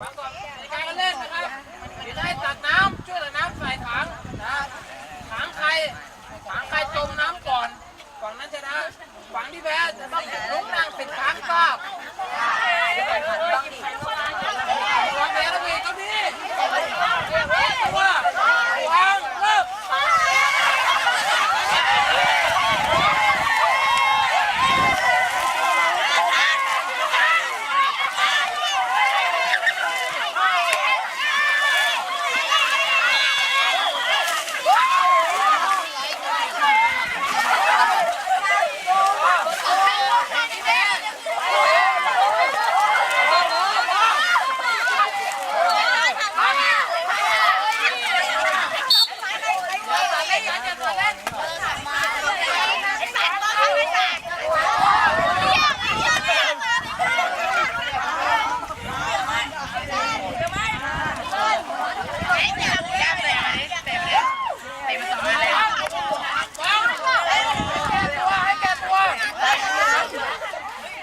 ในการเล่นนะครับจะได้ตักน้ำช่วยตักน้ำใส่ถังนะถังใครถังใครจมน้ำก่อน ฝั่งนั้นชนะฝั่งที่แพ้จะต้องลุกนั่งปิดถังก็ต้องดิ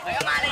¡Vaya mal!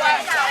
ไปไป